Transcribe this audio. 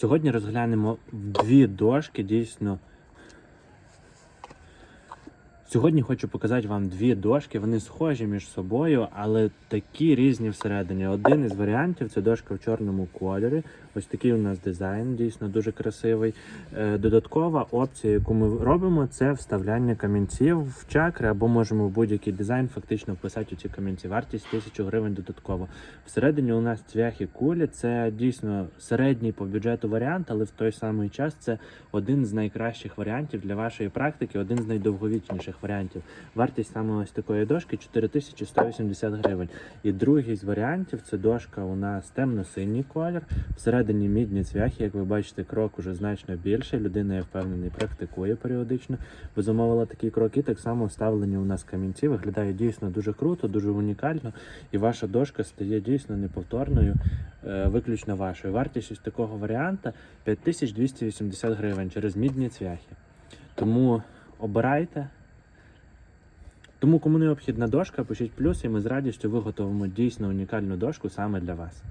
Сьогодні розглянемо дві дошки, дійсно. Сьогодні хочу показати вам дві дошки. Вони схожі між собою, але такі різні всередині. Один із варіантів це дошка в чорному кольорі. Ось такий у нас дизайн, дійсно дуже красивий. Е, Додаткова опція, яку ми робимо, це вставляння камінців в чакри, або можемо в будь-який дизайн фактично вписати у ці камінці. Вартість 1000 гривень додатково. Всередині у нас цвяхи кулі. Це дійсно середній по бюджету варіант, але в той самий час це один з найкращих варіантів для вашої практики, один з найдовговічніших варіантів. Вартість саме ось такої дошки 4180 гривень. І другий з варіантів це дошка у нас темно-синій колір. Всередині мідні цвяхи, як ви бачите, крок уже значно більше. Людина, я впевнений, практикує періодично. Ви замовила такий крок, і так само вставлені у нас камінці. Виглядає дійсно дуже круто, дуже унікально. І ваша дошка стає дійсно неповторною, е, виключно вашою. Вартість ось такого варіанта 5280 гривень через мідні цвяхи. Тому обирайте. Тому кому необхідна дошка, пишіть плюс, і ми з радістю виготовимо дійсно унікальну дошку саме для вас.